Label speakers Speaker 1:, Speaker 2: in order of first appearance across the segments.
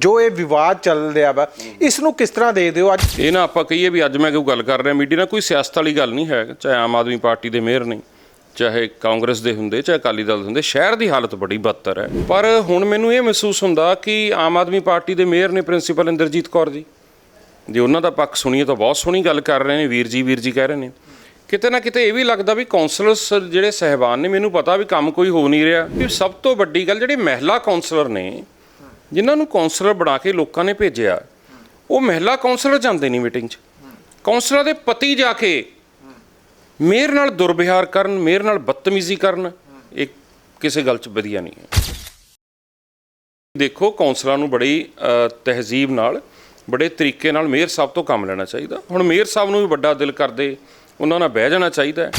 Speaker 1: ਜੋ ਇਹ ਵਿਵਾਦ ਚੱਲ ਰਿਹਾ ਵਾ, ਇਸ ਨੂੰ ਕਿਸ ਤਰ੍ਹਾਂ ਦੇਖਦੇ ਹੋ ਅੱਜ?
Speaker 2: ਇਹ ਨਾ ਆਪਾਂ ਕਹੀਏ ਵੀ ਅੱਜ ਮੈਂ ਕੋਈ ਗੱਲ ਕਰ ਰਿਹਾ, ਮੀਡੀਆ ਨਾਲ ਕੋਈ ਸਿਆਸਤ ਵਾਲੀ ਗੱਲ ਨਹੀਂ ਹੈ, ਚਾਹੇ ਆਮ ਆਦਮੀ ਪਾਰਟੀ ਦੇ ਮੇਅਰ ਨੇ, ਚਾਹੇ ਕਾਂਗਰਸ ਦੇ ਹੁੰਦੇ, ਚਾਹੇ ਅਕਾਲੀ ਦਲ ਦੇ ਹੁੰਦੇ, ਸ਼ਹਿਰ ਦੀ ਹਾਲਤ ਬੜੀ ਬੱਤਰ ਹੈ। ਪਰ ਹੁਣ ਮੈਨੂੰ ਇਹ ਮਹਿਸੂਸ ਹੁੰਦਾ ਕਿ ਆਮ ਆਦਮੀ ਪਾਰਟੀ ਦੇ ਮੇਅਰ ਨੇ ਪ੍ਰਿੰਸੀਪਲ ਇੰਦਰਜੀਤ ਕੌਰ ਜੀ, ਜੇ ਉਹਨਾਂ ਦਾ ਪੱਖ ਸੁਣੀਏ ਤਾਂ ਬਹੁਤ ਸੋਹਣੀ ਗੱਲ ਕਰ ਰਹੇ ਨੇ, ਵੀਰ ਜੀ ਵੀਰ ਜੀ ਕਹਿ ਰਹੇ ਨੇ। ਕਿਤੇ ਨਾ ਕਿਤੇ ਇਹ ਵੀ ਲੱਗਦਾ ਵੀ ਕਾਉਂਸਲਰਸ ਜਿਹੜੇ ਸਹਿਬਾਨ ਨੇ, ਮੈਨੂੰ ਪਤਾ ਵੀ ਕੰਮ ਕੋਈ ਹੋ ਨਹੀਂ ਰਿਹਾ। ਵੀ ਸਭ ਤੋਂ ਵੱਡੀ ਗੱਲ, ਜਿਹੜੇ ਮਹਿਲਾ ਕਾਉਂਸਲਰ ਨੇ ਜਿਨ੍ਹਾਂ ਨੂੰ ਕਾਉਂਸਲਰ ਬਣਾ ਕੇ ਲੋਕਾਂ ਨੇ ਭੇਜਿਆ, ਉਹ ਮਹਿਲਾ ਕਾਉਂਸਲਰ ਜਾਂਦੇ ਨਹੀਂ ਮੀਟਿੰਗ 'ਚ। ਕਾਉਂਸਲਰ ਦੇ ਪਤੀ ਜਾ ਕੇ ਮੇਅਰ ਨਾਲ ਦੁਰਵਿਹਾਰ ਕਰਨ ਮੇਅਰ ਨਾਲ ਬਦਤਮੀਜ਼ੀ ਕਰਨ, ਇਹ ਕਿਸੇ ਗੱਲ 'ਚ ਵਧੀਆ ਨਹੀਂ ਹੈ। ਦੇਖੋ ਕਾਉਂਸਲਰਾਂ ਨੂੰ ਬੜੀ ਤਹਿਜ਼ੀਬ ਨਾਲ, ਬੜੇ ਤਰੀਕੇ ਨਾਲ ਮੇਅਰ ਸਾਹਿਬ ਤੋਂ ਕੰਮ ਲੈਣਾ ਚਾਹੀਦਾ। ਹੁਣ ਮੇਅਰ ਸਾਹਿਬ ਨੂੰ ਵੀ ਵੱਡਾ ਦਿਲ ਕਰਦੇ, ਉਹਨਾਂ ਨਾਲ ਬਹਿ ਜਾਣਾ ਚਾਹੀਦਾ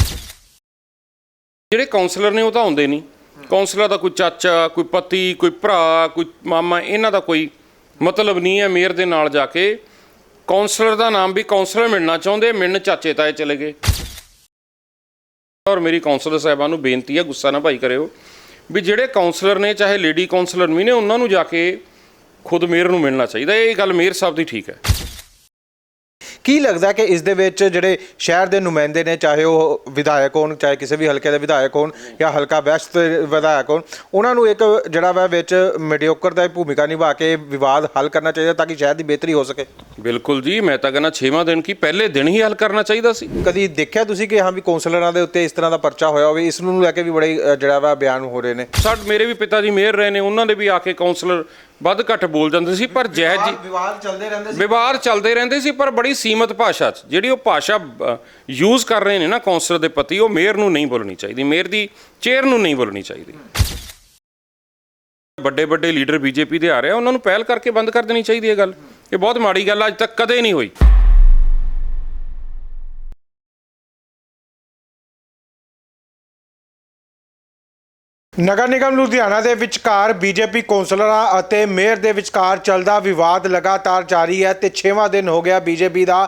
Speaker 2: ਜਿਹੜੇ ਕਾਉਂਸਲਰ ਨੇ ਉਹ ਤਾਂ ਹੁੰਦੇ ਨਹੀਂ। ਕਾਉਂਸਲਰ ਦਾ ਕੋਈ ਚਾਚਾ, ਕੋਈ ਪਤੀ, ਕੋਈ ਭਰਾ, ਕੋਈ ਮਾਮਾ, ਇਹਨਾਂ ਦਾ ਕੋਈ ਮਤਲਬ ਨਹੀਂ ਹੈ ਮੇਅਰ ਦੇ ਨਾਲ ਜਾ ਕੇ। ਕਾਉਂਸਲਰ ਦਾ ਨਾਮ ਵੀ ਕਾਉਂਸਲਰ ਮਿਲਣਾ ਚਾਹੁੰਦੇ, ਮਿਲਣ ਚਾਚੇ ਤਾਏ ਚਲੇ ਗਏ। ਔਰ ਮੇਰੀ ਕਾਉਂਸਲਰ ਸਾਹਿਬਾਨ ਨੂੰ ਬੇਨਤੀ ਹੈ, ਗੁੱਸਾ ਨਾ ਭਾਈ ਕਰਿਓ, ਵੀ ਜਿਹੜੇ ਕਾਉਂਸਲਰ ਨੇ, ਚਾਹੇ ਲੇਡੀ ਕਾਉਂਸਲਰ ਵੀ ਨੇ, ਉਹਨਾਂ ਨੂੰ ਜਾ ਕੇ ਖੁਦ ਮੇਅਰ ਨੂੰ ਮਿਲਣਾ ਚਾਹੀਦਾ ਇਹ ਗੱਲ ਮੇਅਰ ਸਾਹਿਬ ਦੀ ਠੀਕ ਹੈ।
Speaker 1: ਕੀ ਲੱਗਦਾ ਕਿ ਇਸ ਦੇ ਵਿੱਚ ਜਿਹੜੇ ਸ਼ਹਿਰ ਦੇ ਨੁਮਾਇੰਦੇ ਨੇ ਚਾਹੇ ਉਹ ਵਿਧਾਇਕ ਹੋਣ ਚਾਹੇ ਕਿਸੇ ਵੀ ਹਲਕੇ ਦੇ ਵਿਧਾਇਕ ਹੋਣ ਜਾਂ ਹਲਕਾ ਵੈਸਟ ਦੇ ਵਿਧਾਇਕ ਹੋਣ ਉਹਨਾਂ ਨੂੰ ਇੱਕ ਜਿਹੜਾ ਵਾ ਵਿੱਚ ਮੀਡੀਓਕਰ ਦਾ ਭੂਮਿਕਾ ਨਿਭਾ ਕੇ ਵਿਵਾਦ ਹੱਲ ਕਰਨਾ ਚਾਹੀਦਾ ਤਾਂ ਕਿ ਸ਼ਹਿਰ ਦੀ ਬਿਹਤਰੀ ਹੋ ਸਕੇ।
Speaker 2: ਬਿਲਕੁਲ ਜੀ ਮੈਂ ਤਾਂ ਕਹਿੰਦਾ 6ਵਾਂ ਦਿਨ ਕੀ ਪਹਿਲੇ ਦਿਨ ਹੀ ਹੱਲ ਕਰਨਾ ਚਾਹੀਦਾ ਸੀ।
Speaker 1: ਕਦੀ ਦੇਖਿਆ ਤੁਸੀਂ ਕਿ ਹਾਂ ਵੀ ਕੌਂਸਲਰਾਂ ਦੇ ਉੱਤੇ ਇਸ ਤਰ੍ਹਾਂ ਦਾ ਪਰਚਾ ਹੋਇਆ ਹੋਵੇ? ਇਸ ਨੂੰ ਲੈ ਕੇ ਵੀ ਬੜੇ ਜਿਹੜਾ ਵਾ ਬਿਆਨ ਹੋ ਰਹੇ ਨੇ।
Speaker 2: ਸਾਡੇ ਮੇਰੇ ਵੀ ਪਿਤਾ ਜੀ ਮੇਅਰ ਰਹੇ ਨੇ ਉਹਨਾਂ ਦੇ ਵੀ ਆ ਕੇ ਕਾਉਂਸਲਰ ਵੱਧ ਘੱਟ ਬੋਲ ਜਾਂਦੇ ਸੀ ਪਰ ਜੈ ਜੀ
Speaker 1: ਵਿਵਾਦ ਚੱਲਦੇ ਰਹਿੰਦੇ
Speaker 2: ਵਿਵਾਦ ਚੱਲਦੇ ਰਹਿੰਦੇ ਸੀ ਪਰ ਬੜੀ ਸੀਮਤ ਭਾਸ਼ਾ 'ਚ। ਜਿਹੜੀ ਉਹ ਭਾਸ਼ਾ ਯੂਜ਼ ਕਰ ਰਹੇ ਨੇ ਨਾ ਕਾਉਂਸਲਰ ਦੇ ਪਤੀ ਉਹ ਮੇਅਰ ਨੂੰ ਨਹੀਂ ਬੋਲਣੀ ਚਾਹੀਦੀ। ਮੇਅਰ ਦੀ ਚੇਅਰ ਨੂੰ ਨਹੀਂ ਬੋਲਣੀ ਚਾਹੀਦੀ। ਵੱਡੇ ਵੱਡੇ ਲੀਡਰ ਬੀਜੇਪੀ ਦੇ ਆ ਰਹੇ ਆ ਉਹਨਾਂ ਨੂੰ ਪਹਿਲ ਕਰਕੇ ਬੰਦ ਕਰ ਦੇਣੀ ਚਾਹੀਦੀ ਹੈ ਗੱਲ। ਇਹ ਬਹੁਤ ਮਾੜੀ ਗੱਲ ਅੱਜ ਤੱਕ ਕਦੇ ਨਹੀਂ ਹੋਈ।
Speaker 1: ਨਗਰ ਨਿਗਮ ਲੁਧਿਆਣਾ ਦੇ ਵਿਚਕਾਰ ਬੀਜੇਪੀ ਕੌਂਸਲਰਾਂ ਅਤੇ ਮੇਅਰ ਦੇ ਵਿਚਕਾਰ ਚੱਲਦਾ ਵਿਵਾਦ ਲਗਾਤਾਰ ਜਾਰੀ ਹੈ ਤੇ 6ਵਾਂ ਦਿਨ ਹੋ ਗਿਆ ਬੀਜੇਪੀ ਦਾ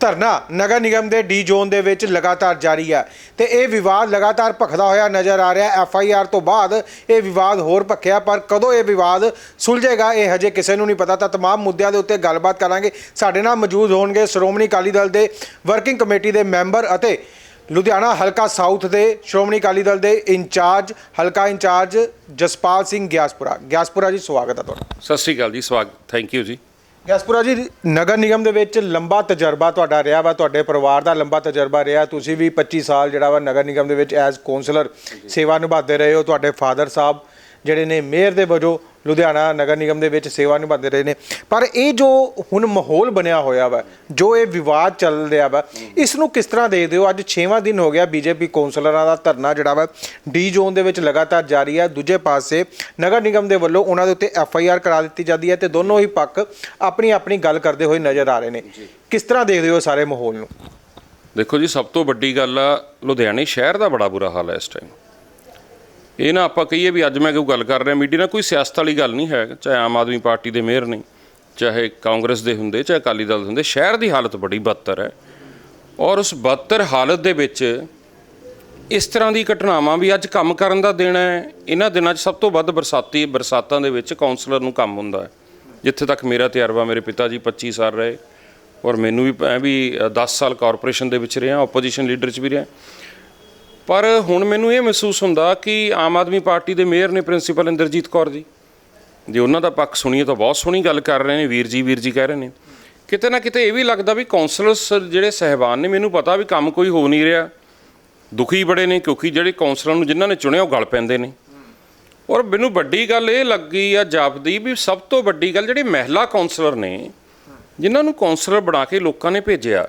Speaker 1: ਧਰਨਾ ਨਗਰ ਨਿਗਮ ਦੇ ਡੀ ਜ਼ੋਨ ਦੇ ਵਿੱਚ ਲਗਾਤਾਰ ਜਾਰੀ ਹੈ ਤੇ ਇਹ ਵਿਵਾਦ ਲਗਾਤਾਰ ਭਖਦਾ ਹੋਇਆ ਨਜ਼ਰ ਆ ਰਿਹਾ ਐਫ ਆਈ ਆਰ ਤੋਂ ਬਾਅਦ ਇਹ ਵਿਵਾਦ ਹੋਰ ਭਖਿਆ ਪਰ ਕਦੋਂ ਇਹ ਵਿਵਾਦ ਸੁਲਝੇਗਾ ਇਹ ਹਜੇ ਕਿਸੇ ਨੂੰ ਨਹੀਂ ਪਤਾ ਤਾਂ तमाम ਮੁੱਦਿਆਂ ਦੇ ਉੱਤੇ ਗੱਲਬਾਤ ਕਰਾਂਗੇ ਸਾਡੇ ਨਾਲ ਮੌਜੂਦ ਹੋਣਗੇ ਸ਼੍ਰੋਮਣੀ ਅਕਾਲੀ ਦਲ ਦੇ ਵਰਕਿੰਗ ਕਮੇਟੀ ਦੇ ਮੈਂਬਰ ਅਤੇ ਲੁਧਿਆਣਾ ਹਲਕਾ ਸਾਊਥ ਦੇ ਸ਼੍ਰੋਮਣੀ ਅਕਾਲੀ ਦਲ ਦੇ ਇੰਚਾਰਜ ਹਲਕਾ ਇੰਚਾਰਜ ਜਸਪਾਲ ਸਿੰਘ ਗਿਆਸਪੁਰਾ। ਗਿਆਸਪੁਰਾ ਜੀ ਸਵਾਗਤ ਹੈ ਤੁਹਾਡਾ।
Speaker 2: ਸਤਿ ਸ੍ਰੀ ਅਕਾਲ ਜੀ ਸਵਾਗਤ ਥੈਂਕ ਯੂ ਜੀ।
Speaker 1: ਗਿਆਸਪੁਰਾ ਜੀ ਨਗਰ ਨਿਗਮ ਦੇ ਵਿੱਚ ਲੰਬਾ ਤਜਰਬਾ ਤੁਹਾਡਾ ਰਿਹਾ ਵਾ ਤੁਹਾਡੇ ਪਰਿਵਾਰ ਦਾ ਲੰਬਾ ਤਜਰਬਾ ਰਿਹਾ। ਤੁਸੀਂ ਵੀ 25 ਸਾਲ ਜਿਹੜਾ ਵਾ ਨਗਰ ਨਿਗਮ ਦੇ ਵਿੱਚ ਐਜ਼ ਕਾਉਂਸਲਰ ਸੇਵਾ ਨਿਭਾਉਂਦੇ ਰਹੇ ਹੋ ਤੁਹਾਡੇ ਫਾਦਰ ਸਾਹਿਬ ਜਿਹੜੇ ਨੇ ਮੇਅਰ ਦੇ ਵਜੋਂ ਲੁਧਿਆਣਾ ਨਗਰ ਨਿਗਮ ਦੇ ਵਿੱਚ ਸੇਵਾ ਨਿਭਾਉਂਦੇ ਰਹੇ ਨੇ। ਪਰ ਇਹ ਜੋ ਹੁਣ ਮਾਹੌਲ ਬਣਿਆ ਹੋਇਆ ਵਾ ਜੋ ਇਹ ਵਿਵਾਦ ਚੱਲ ਰਿਹਾ ਵਾ ਇਸ ਨੂੰ ਕਿਸ ਤਰ੍ਹਾਂ ਦੇਖਦੇ ਹੋ? ਅੱਜ 6ਵਾਂ ਦਿਨ ਹੋ ਗਿਆ ਬੀਜੇਪੀ ਕੌਂਸਲਰਾਂ ਦਾ ਧਰਨਾ ਜਿਹੜਾ ਵਾ ਡੀ ਜ਼ੋਨ ਦੇ ਵਿੱਚ ਲਗਾਤਾਰ ਜਾਰੀ ਹੈ ਦੂਜੇ ਪਾਸੇ ਨਗਰ ਨਿਗਮ ਦੇ ਵੱਲੋਂ ਉਹਨਾਂ ਦੇ ਉੱਤੇ ਐਫ ਆਈ ਆਰ ਕਰਾ ਦਿੱਤੀ ਜਾਂਦੀ ਹੈ ਤੇ ਦੋਨੋਂ ਹੀ ਪੱਖ ਆਪਣੀ ਆਪਣੀ ਗੱਲ ਕਰਦੇ ਹੋਏ ਨਜ਼ਰ ਆ ਰਹੇ ਨੇ। ਕਿਸ ਤਰ੍ਹਾਂ ਦੇਖਦੇ ਹੋ ਸਾਰੇ ਮਾਹੌਲ ਨੂੰ?
Speaker 2: ਦੇਖੋ ਜੀ ਸਭ ਤੋਂ ਵੱਡੀ ਗੱਲ ਆ ਲੁਧਿਆਣੇ ਸ਼ਹਿਰ ਦਾ ਬੜਾ ਬੁਰਾ ਹਾਲ ਹੈ ਇਸ ਟਾਈਮ ਇਹ ਨਾ ਆਪਾਂ ਕਹੀਏ ਵੀ ਅੱਜ ਮੈਂ ਕੋਈ ਗੱਲ ਕਰ ਰਿਹਾ, ਮੀਡੀਆ ਨਾਲ ਕੋਈ ਸਿਆਸਤ ਵਾਲੀ ਗੱਲ ਨਹੀਂ ਹੈ, ਚਾਹੇ ਆਮ ਆਦਮੀ ਪਾਰਟੀ ਦੇ ਮੇਅਰ ਨੇ, ਚਾਹੇ ਕਾਂਗਰਸ ਦੇ ਹੁੰਦੇ, ਚਾਹੇ ਅਕਾਲੀ ਦਲ ਦੇ ਹੁੰਦੇ, ਸ਼ਹਿਰ ਦੀ ਹਾਲਤ ਬੜੀ ਬਦਤਰ ਹੈ। ਔਰ ਉਸ ਬਦਤਰ ਹਾਲਤ ਦੇ ਵਿੱਚ ਇਸ ਤਰ੍ਹਾਂ ਦੀ ਘਟਨਾਵਾਂ ਵੀ ਅੱਜ ਕੰਮ ਕਰਨ ਦਾ ਦਿਨ ਹੈ, ਇਹਨਾਂ ਦਿਨਾਂ 'ਚ ਸਭ ਤੋਂ ਵੱਧ ਬਰਸਾਤੀ, ਬਰਸਾਤਾਂ ਦੇ ਵਿੱਚ ਕਾਉਂਸਲਰ ਨੂੰ ਕੰਮ ਹੁੰਦਾ ਹੈ। ਜਿੱਥੇ ਤੱਕ ਮੇਰਾ ਤਜਰਬਾ, ਮੇਰੇ ਪਿਤਾ ਜੀ 25 ਸਾਲ ਰਹੇ, ਔਰ ਮੈਨੂੰ ਵੀ, ਮੈਂ ਵੀ 10 ਸਾਲ ਕਾਰਪੋਰੇਸ਼ਨ ਦੇ ਵਿੱਚ ਰਿਹਾ ਆਪੋਜੀਸ਼ਨ ਲੀਡਰ 'ਚ ਵੀ ਰਿਹਾ। ਪਰ ਹੁਣ ਮੈਨੂੰ ਇਹ ਮਹਿਸੂਸ ਹੁੰਦਾ ਕਿ ਆਮ ਆਦਮੀ ਪਾਰਟੀ ਦੇ ਮੇਅਰ ਨੇ ਪ੍ਰਿੰਸੀਪਲ ਇੰਦਰਜੀਤ ਕੌਰ ਜੀ। ਜੇ ਉਹਨਾਂ ਦਾ ਪੱਖ ਸੁਣੀਏ ਤਾਂ ਬਹੁਤ ਸੋਹਣੀ ਗੱਲ ਕਰ ਰਹੇ ਨੇ, ਵੀਰ ਜੀ ਵੀਰ ਜੀ ਕਹਿ ਰਹੇ ਨੇ। ਕਿਤੇ ਨਾ ਕਿਤੇ ਇਹ ਵੀ ਲੱਗਦਾ ਵੀ ਕਾਉਂਸਲਰਸ ਜਿਹੜੇ ਸਹਿਬਾਨ ਨੇ, ਮੈਨੂੰ ਪਤਾ ਵੀ ਕੰਮ ਕੋਈ ਹੋ ਨਹੀਂ ਰਿਹਾ। ਦੁਖੀ ਬੜੇ ਨੇ ਕਿਉਂਕਿ ਜਿਹੜੇ ਕਾਉਂਸਲਰ ਨੂੰ ਜਿਨ੍ਹਾਂ ਨੇ ਚੁਣਿਆ ਉਹ ਗਲ ਪੈਂਦੇ ਨੇ। ਔਰ ਮੈਨੂੰ ਵੱਡੀ ਗੱਲ ਇਹ ਲੱਗੀ ਆ ਜਾਪਦੀ ਵੀ ਸਭ ਤੋਂ ਵੱਡੀ ਗੱਲ ਜਿਹੜੇ ਮਹਿਲਾ ਕਾਉਂਸਲਰ ਨੇ, ਜਿਨ੍ਹਾਂ ਨੂੰ ਕਾਉਂਸਲਰ ਬਣਾ ਕੇ ਲੋਕਾਂ ਨੇ ਭੇਜਿਆ,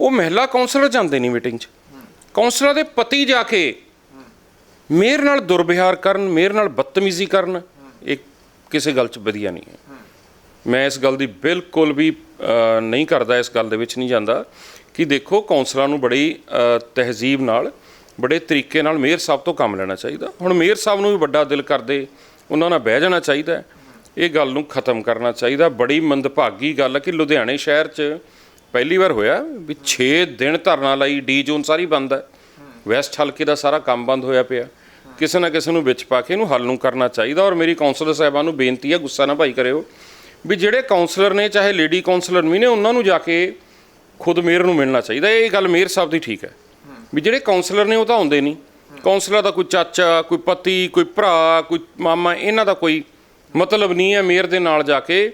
Speaker 2: ਉਹ ਮਹਿਲਾ ਕਾਉਂਸਲਰ ਜਾਂਦੇ ਨਹੀਂ ਮੀਟਿੰਗ 'ਚ। ਕਾਉਂਸਲਰ ਦੇ ਪਤੀ ਜਾ ਕੇ ਮੇਅਰ ਨਾਲ ਦੁਰਵਿਹਾਰ ਕਰਨ ਮੇਅਰ ਨਾਲ ਬਦਤਮੀਜ਼ੀ ਕਰਨ, ਇਹ ਕਿਸੇ ਗੱਲ 'ਚ ਵਧੀਆ ਨਹੀਂ ਹੈ। ਮੈਂ ਇਸ ਗੱਲ ਦੀ ਬਿਲਕੁਲ ਵੀ ਨਹੀਂ ਕਰਦਾ, ਇਸ ਗੱਲ ਦੇ ਵਿੱਚ ਨਹੀਂ ਜਾਂਦਾ ਕਿ ਦੇਖੋ ਕਾਉਂਸਲਰਾਂ ਨੂੰ ਬੜੀ ਤਹਿਜ਼ੀਬ ਨਾਲ, ਬੜੇ ਤਰੀਕੇ ਨਾਲ ਮੇਅਰ ਸਾਹਿਬ ਤੋਂ ਕੰਮ ਲੈਣਾ ਚਾਹੀਦਾ। ਹੁਣ ਮੇਅਰ ਸਾਹਿਬ ਨੂੰ ਵੀ ਵੱਡਾ ਦਿਲ ਕਰਦੇ, ਉਹਨਾਂ ਨਾਲ ਬਹਿ ਜਾਣਾ ਚਾਹੀਦਾ। ਇਹ ਗੱਲ ਨੂੰ ਖਤਮ ਕਰਨਾ ਚਾਹੀਦਾ। ਬੜੀ ਮੰਦਭਾਗੀ ਗੱਲ ਹੈ ਕਿ ਲੁਧਿਆਣੇ ਸ਼ਹਿਰ 'ਚ ਪਹਿਲੀ ਵਾਰ ਹੋਇਆ ਵੀ 6 ਦਿਨ ਧਰਨਾ ਲਈ, ਡੀ ਜ਼ੋਨ ਸਾਰੀ ਬੰਦ ਹੈ। ਵੈਸਟ ਹਲਕੇ ਦਾ ਸਾਰਾ ਕੰਮ ਬੰਦ ਹੋਇਆ ਪਿਆ। ਕਿਸੇ ਨਾ ਕਿਸੇ ਨੂੰ ਵਿੱਚ ਪਾ ਕੇ ਇਹਨੂੰ ਹੱਲ ਨੂੰ ਕਰਨਾ ਚਾਹੀਦਾ ਔਰ ਮੇਰੀ ਕਾਉਂਸਲਰ ਸਾਹਿਬਾਨ ਨੂੰ ਬੇਨਤੀ ਹੈ, ਗੁੱਸਾ ਨਾ ਭਾਈ ਕਰਿਓ ਵੀ ਜਿਹੜੇ ਕਾਉਂਸਲਰ ਨੇ, ਚਾਹੇ ਲੇਡੀ ਕਾਉਂਸਲਰ ਵੀ ਨੇ, ਉਹਨਾਂ ਨੂੰ ਜਾ ਕੇ ਖੁਦ ਮੇਅਰ ਨੂੰ ਮਿਲਣਾ ਚਾਹੀਦਾ। ਇਹ ਗੱਲ ਮੇਅਰ ਸਾਹਿਬ ਦੀ ਠੀਕ ਹੈ। ਵੀ ਜਿਹੜੇ ਕਾਉਂਸਲਰ ਨੇ ਉਹ ਤਾਂ ਆਉਂਦੇ ਨਹੀਂ। ਕਾਉਂਸਲਰ ਦਾ ਕੋਈ ਚਾਚਾ, ਕੋਈ ਪਤੀ, ਕੋਈ ਭਰਾ, ਕੋਈ ਮਾਮਾ, ਇਹਨਾਂ ਦਾ ਕੋਈ ਮਤਲਬ ਨਹੀਂ ਹੈ ਮੇਅਰ ਦੇ ਨਾਲ ਜਾ ਕੇ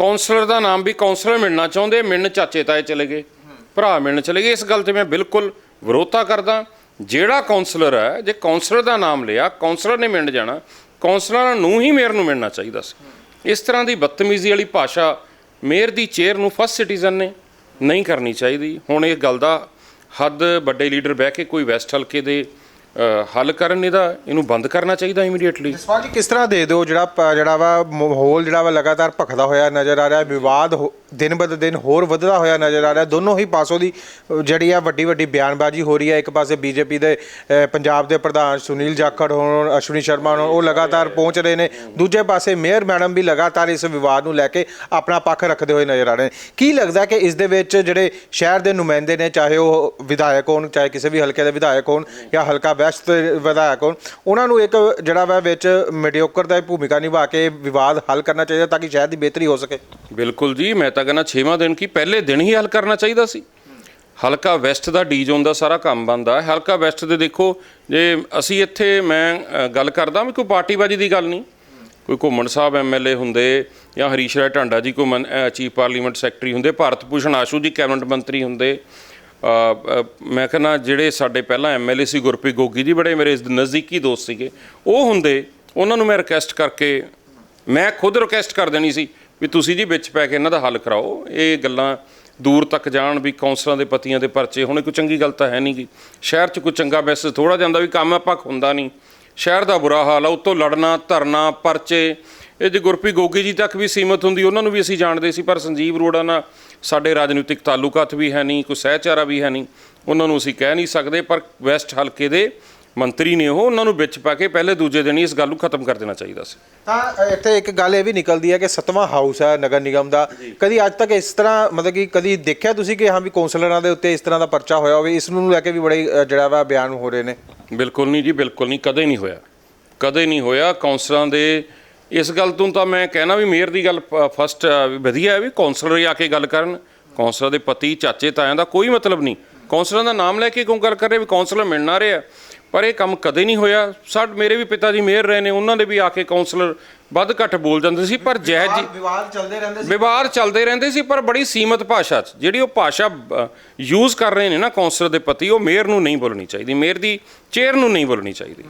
Speaker 2: ਕਾਉਂਸਲਰ ਦਾ ਨਾਮ ਵੀ ਕਾਉਂਸਲਰ ਮਿਲਣਾ ਚਾਹੁੰਦੇ, ਮਿਲਣ ਚਾਚੇ ਤਾਏ ਚਲੇ ਗਏ। ਭਰਾ ਮਿਲਣ ਚਲੇ ਗਏ। ਇਸ ਗੱਲ ਤੇ ਮੈਂ ਬਿਲਕੁਲ ਵਿਰੋਧਤਾ ਕਰਦਾ। ਜਿਹੜਾ ਕਾਉਂਸਲਰ ਹੈ, ਜੇ ਕਾਉਂਸਲਰ ਦਾ ਨਾਮ ਲਿਆ ਕਾਉਂਸਲਰ ਨੇ ਮਿਲਣ ਜਾਣਾ ਕਾਉਂਸਲਰਾਂ ਨੂੰ ਹੀ ਮੇਅਰ ਨੂੰ ਮਿਲਣਾ ਚਾਹੀਦਾ ਸੀ। ਇਸ ਤਰ੍ਹਾਂ ਦੀ ਬਦਤਮੀਜ਼ੀ ਵਾਲੀ ਭਾਸ਼ਾ ਮੇਅਰ ਦੀ ਚੇਅਰ ਨੂੰ ਫਸਟ ਸਿਟੀਜ਼ਨ ਨੇ ਨਹੀਂ ਕਰਨੀ ਚਾਹੀਦੀ। ਹੁਣ ਇਹ ਗੱਲ ਦਾ ਹੱਦ ਵੱਡੇ ਲੀਡਰ ਬਹਿ ਕੇ ਕੋਈ ਵੈਸਟ ਹਲਕੇ ਦੇ ਹੱਲ ਕਰਨ ਇਹਦਾ ਇਹਨੂੰ ਬੰਦ ਕਰਨਾ ਚਾਹੀਦਾ ਇਮੀਡੀਏਟਲੀ
Speaker 1: ਜਸਪਾਲ ਜੀ ਕਿਸ ਤਰ੍ਹਾਂ ਦੇ ਦਿਓ ਜਿਹੜਾ ਪ- ਜਿਹੜਾ ਵਾ ਮਾਹੌਲ ਜਿਹੜਾ ਵਾ ਲਗਾਤਾਰ ਭਖਦਾ ਹੋਇਆ ਨਜ਼ਰ ਆ ਰਿਹਾ ਵਿਵਾਦ ਹੋ- ਦਿਨ ਬਦ ਦਿਨ ਹੋਰ ਵੱਧਦਾ ਹੋਇਆ ਨਜ਼ਰ ਆ ਰਿਹਾ। ਦੋਨੋਂ ਹੀ ਪਾਸੋਂ ਦੀ ਅ, ਜਿਹੜੀ ਆ ਵੱਡੀ ਵੱਡੀ ਬਿਆਨਬਾਜ਼ੀ ਹੋ ਰਹੀ ਹੈ ਇੱਕ ਪਾਸੇ ਬੀਜੇਪੀ ਦੇ ਅ, ਪੰਜਾਬ ਦੇ ਪ੍ਰਧਾਨ ਸੁਨੀਲ ਜਾਖੜ ਹੋਣ ਅਸ਼ਵਨੀ ਸ਼ਰਮਾ ਹੋਣ ਉਹ ਲਗਾਤਾਰ ਪਹੁੰਚ ਰਹੇ ਨੇ। ਦੂਜੇ ਪਾਸੇ ਮੇਅਰ ਮੈਡਮ ਵੀ ਲਗਾਤਾਰ ਇਸ ਵਿਵਾਦ ਨੂੰ ਲੈ ਕੇ ਆਪਣਾ ਪੱਖ ਰੱਖਦੇ ਹੋਏ ਨਜ਼ਰ ਆ ਰਹੇ ਨੇ। ਕੀ ਲੱਗਦਾ ਕਿ ਇਸ ਦੇ ਵਿੱਚ ਜਿਹੜੇ ਸ਼ਹਿਰ ਦੇ ਨੁਮਾਇੰਦੇ ਨੇ ਚਾਹੇ ਉਹ ਵਿਧਾਇਕ ਹੋਣ ਚਾਹੇ ਕਿਸੇ ਵੀ ਹਲਕੇ ਦੇ ਵਿਧਾਇਕ ਹੋਣ ਜਾਂ ਹਲਕਾ ਵੈਸਟ ਦੇ ਵਿਧਾਇਕ ਹੋਣ ਉਹਨਾਂ ਨੂੰ ਇੱਕ ਜਿਹੜਾ ਵਾ ਵਿੱਚ ਮੀਡੀਓਕਰ ਦਾ ਭੂਮਿਕਾ ਨਿਭਾ ਕੇ ਵਿਵਾਦ ਹੱਲ ਕਰਨਾ ਚਾਹੀਦਾ ਤਾਂ ਕਿ ਸ਼ਹਿਰ ਦੀ ਬਿਹਤਰੀ ਹੋ ਸਕੇ।
Speaker 2: ਬਿਲਕੁਲ ਜੀ, ਮੈਂ ਤਾਂ ਕਹਿੰਦਾ 6ਵਾਂ ਦਿਨ ਕੀ ਪਹਿਲੇ ਦਿਨ ਹੀ ਹੱਲ ਕਰਨਾ ਚਾਹੀਦਾ ਸੀ। ਹਲਕਾ ਵੈਸਟ ਦਾ ਡੀ ਜ਼ੋਨ ਦਾ ਸਾਰਾ ਕੰਮ ਬੰਦਾ ਹੈ। ਹਲਕਾ ਵੈਸਟ ਦੇ ਦੇਖੋ, ਜੇ ਅਸੀਂ ਇੱਥੇ ਮੈਂ ਗੱਲ ਕਰਦਾ ਵੀ ਕੋਈ ਪਾਰਟੀਬਾਜੀ ਦੀ ਗੱਲ ਨਹੀਂ। ਕੋਈ ਘੁੰਮਣ ਸਾਹਿਬ ਐਮਐਲਏ ਹੁੰਦੇ ਜਾਂ ਹਰੀਸ਼ ਰਾਏ ਢਾਂਡਾ ਜੀ ਕੋਈ ਚੀਫ ਪਾਰਲੀਮੈਂਟ ਸੈਕਟਰੀ ਹੁੰਦੇ, ਭਾਰਤ ਭੂਸ਼ਣ ਆਸ਼ੂ ਜੀ ਕੈਬਨਿਟ ਮੰਤਰੀ ਹੁੰਦੇ ਮੈਂ ਕਹਿੰਦਾ ਜਿਹੜੇ ਸਾਡੇ ਪਹਿਲਾਂ ਐਮਐਲਏ ਸੀ ਗੁਰਪ੍ਰੀਤ ਗੋਗੀ ਜੀ ਬੜੇ ਮੇਰੇ ਨਜ਼ਦੀਕੀ ਦੋਸਤ ਸੀਗੇ, ਉਹ ਹੁੰਦੇ, ਉਹਨਾਂ ਨੂੰ ਮੈਂ ਰਿਕਵੈਸਟ ਕਰਕੇ, ਮੈਂ ਖੁਦ ਰਿਕਵੈਸਟ ਕਰ ਦੇਣੀ ਸੀ ਵੀ ਤੁਸੀਂ ਜੀ ਵਿੱਚ ਪੈ ਕੇ ਇਹਨਾਂ ਦਾ ਹੱਲ ਕਰਾਓ। ਇਹ ਗੱਲਾਂ ਦੂਰ ਤੱਕ ਜਾਣ ਵੀ ਕੌਂਸਲਰਾਂ ਦੇ ਪਤੀਆਂ ਦੇ ਪਰਚੇ, ਹੁਣ ਕੋਈ ਚੰਗੀ ਗੱਲ ਤਾਂ ਹੈ ਨਹੀਂ ਗੀ ਸ਼ਹਿਰ 'ਚ ਕੋਈ ਚੰਗਾ ਮੈਸੇਜ ਥੋੜਾ ਜਾਂਦਾ ਵੀ ਕੰਮ ਆਪਾਂ ਹੁੰਦਾ ਨਹੀਂ। ਸ਼ਹਿਰ ਦਾ ਬੁਰਾ ਹਾਲ ਆ, ਉਤੋਂ ਲੜਨਾ, ਧਰਨਾ, ਪਰਚੇ ਇਹ ਜੇ ਗੁਰਪ੍ਰੀਤ ਗੋਗੀ ਜੀ ਤੱਕ ਵੀ ਸੀਮਤ ਹੁੰਦੀ ਉਹਨਾਂ ਨੂੰ ਵੀ ਅਸੀਂ ਜਾਣਦੇ ਸੀ ਪਰ ਸੰਜੀਵ ਅਰੋੜਾ ਨਾਲ ਸਾਡੇ ਰਾਜਨੀਤਿਕ ਤਾਲੁਕਾਤ ਵੀ ਹੈ ਨਹੀਂ ਕੋਈ ਸਹਿਚਾਰਾ ਵੀ ਹੈ ਨਹੀਂ ਉਹਨਾਂ ਨੂੰ ਅਸੀਂ ਕਹਿ ਨਹੀਂ ਸਕਦੇ ਪਰ ਵੈਸਟ ਹਲਕੇ ਦੇ ਮੰਤਰੀ ਨੇ ਉਹ ਉਹਨਾਂ ਨੂੰ ਵਿੱਚ ਪਾ ਕੇ ਪਹਿਲੇ ਦੂਜੇ ਦਿਨ ਹੀ ਇਸ ਗੱਲ ਨੂੰ ਖਤਮ ਕਰ ਦੇਣਾ ਚਾਹੀਦਾ ਸੀ।
Speaker 1: ਤਾਂ ਇੱਥੇ ਇੱਕ ਗੱਲ ਇਹ ਵੀ ਨਿਕਲਦੀ ਹੈ ਕਿ ਸਤਵਾਂ ਹਾਊਸ ਹੈ ਨਗਰ ਨਿਗਮ ਦਾ। ਕਦੀ ਅੱਜ ਤੱਕ ਇਸ ਤਰ੍ਹਾਂ ਮਤਲਬ ਕਿ ਕਦੀ ਦੇਖਿਆ ਤੁਸੀਂ ਕਿ ਹਾਂ ਵੀ ਕੌਂਸਲਰਾਂ ਦੇ ਉੱਤੇ ਇਸ ਤਰ੍ਹਾਂ ਦਾ ਪਰਚਾ ਹੋਇਆ ਹੋਵੇ? ਇਸ ਨੂੰ ਲੈ ਕੇ ਵੀ ਬੜੇ ਜਿਹੜਾ ਵਾ ਬਿਆਨ ਹੋ ਰਹੇ ਨੇ।
Speaker 2: ਬਿਲਕੁਲ ਨਹੀਂ ਜੀ ਬਿਲਕੁਲ ਨਹੀਂ ਕਦੇ ਨਹੀਂ ਹੋਇਆ। ਕਦੇ ਨਹੀਂ ਹੋਇਆ ਕੌਂਸਲਰਾਂ ਦੇ ਇਸ ਗੱਲ ਤੋਂ ਤਾਂ ਮੈਂ ਕਹਿਣਾ ਵੀ ਮੇਅਰ ਦੀ ਗੱਲ ਫਸਟ ਵਧੀਆ ਹੈ ਵੀ ਕੌਂਸਲਰ ਹੀ ਆ ਕੇ ਗੱਲ ਕਰਨ। ਕੌਂਸਲਰ ਦੇ ਪਤੀ ਚਾਚੇ ਤਾਇਆਂ ਦਾ ਕੋਈ ਮਤਲਬ ਨਹੀਂ। ਕੌਂਸਲਰਾਂ ਦਾ ਨਾਮ ਲੈ ਕੇ ਕਿਉਂ ਗੱਲ ਕਰ ਰਹੇ ਵੀ ਕੌਂਸਲਰ ਮਿਲਣਾ ਰਿਹਾ? ਪਰ ਇਹ ਕੰਮ ਕਦੇ ਨਹੀਂ ਹੋਇਆ। ਸਾਡ ਮੇਰੇ ਵੀ ਪਿਤਾ ਜੀ ਮੇਅਰ ਰਹੇ ਨੇ ਉਹਨਾਂ ਦੇ ਵੀ ਆ ਕੇ ਕੌਂਸਲਰ ਵੱਧ ਘੱਟ ਬੋਲ ਜਾਂਦੇ ਸੀ ਪਰ ਜੈ ਜੀ
Speaker 1: ਵਿਵਾਦ ਚੱਲਦੇ ਰਹਿੰਦੇ
Speaker 2: ਵਿਵਾਦ ਚੱਲਦੇ ਰਹਿੰਦੇ ਸੀ ਪਰ ਬੜੀ ਸੀਮਤ ਭਾਸ਼ਾ 'ਚ। ਜਿਹੜੀ ਉਹ ਭਾਸ਼ਾ ਯੂਜ਼ ਕਰ ਰਹੇ ਨੇ ਨਾ ਕੌਂਸਲਰ ਦੇ ਪਤੀ ਉਹ ਮੇਅਰ ਨੂੰ ਨਹੀਂ ਬੋਲਣੀ ਚਾਹੀਦੀ। ਮੇਅਰ ਦੀ ਚੇਅਰ ਨੂੰ ਨਹੀਂ ਬੋਲਣੀ ਚਾਹੀਦੀ।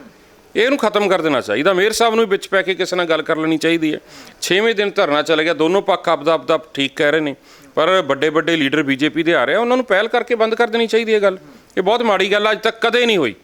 Speaker 2: ਇਹਨੂੰ ਖਤਮ ਕਰ ਦੇਣਾ ਚਾਹੀਦਾ। ਮੇਅਰ ਸਾਹਿਬ ਨੂੰ ਵੀ ਵਿੱਚ ਪੈ ਕੇ ਕਿਸੇ ਨਾਲ ਗੱਲ ਕਰ ਲੈਣੀ ਚਾਹੀਦੀ ਹੈ। 6ਵੇਂ ਦਿਨ ਧਰਨਾ ਚੱਲ ਗਿਆ, ਦੋਨੋਂ ਪੱਖ ਆਪਦਾ ਆਪਦਾ ਠੀਕ ਕਹਿ ਰਹੇ ਨੇ। ਪਰ ਵੱਡੇ ਵੱਡੇ ਲੀਡਰ ਬੀਜੇਪੀ ਦੇ ਆ ਰਹੇ ਆ, ਉਹਨਾਂ ਨੂੰ ਪਹਿਲ ਕਰਕੇ ਬੰਦ ਕਰ ਦੇਣੀ ਚਾਹੀਦੀ ਹੈ ਗੱਲ। ਇਹ ਬਹੁਤ ਮਾੜੀ ਗੱਲ ਅੱਜ ਤੱਕ ਕਦੇ ਨਹੀਂ ਹੋਈ।